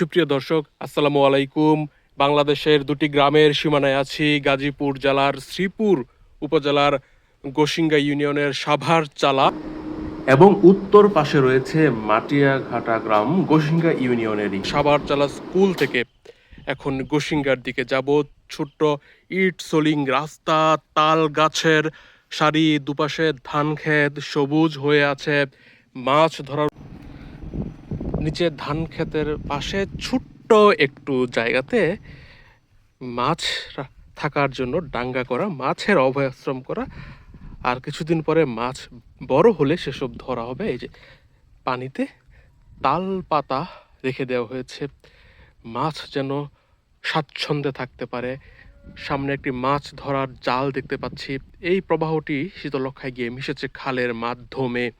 সুপ্রিয় দর্শক, আসসালামু আলাইকুম। বাংলাদেশের দুটি গ্রামের সীমানায় আছি, গাজীপুর জেলার শ্রীপুর উপজেলার গোসিঙ্গা ইউনিয়নের সাভার চালা এবং উত্তর পাশে রয়েছে মাটিয়াঘাটা গ্রাম গোসিঙ্গা ইউনিয়নেরই। সাভার চালা স্কুল থেকে এখন গোসিঙ্গার দিকে যাব। ছোট্ট ইট সোলিং রাস্তা, তাল গাছের সারি দুপাশে ধান ক্ষেত সবুজ হয়ে আছে, মাছ ধরার নিচে ধান ক্ষেতের পাশে ছোট্ট একটু জায়গাতে মাছ থাকার জন্য ডাঙ্গা করা, মাছের অভয়াশ্রম করা। আর কিছুদিন পরে মাছ বড় হলে সেসব ধরা হবে। এই যে পানিতে তাল পাতা রেখে দেওয়া হয়েছে। মাছ যেন স্বাচ্ছন্দ্যে থাকতে পারে। সামনে একটি মাছ ধরার জাল দেখতে পাচ্ছি। এই প্রবাহটি শীতলক্ষায় গিয়ে মিশেছে খালের মাধ্যমে।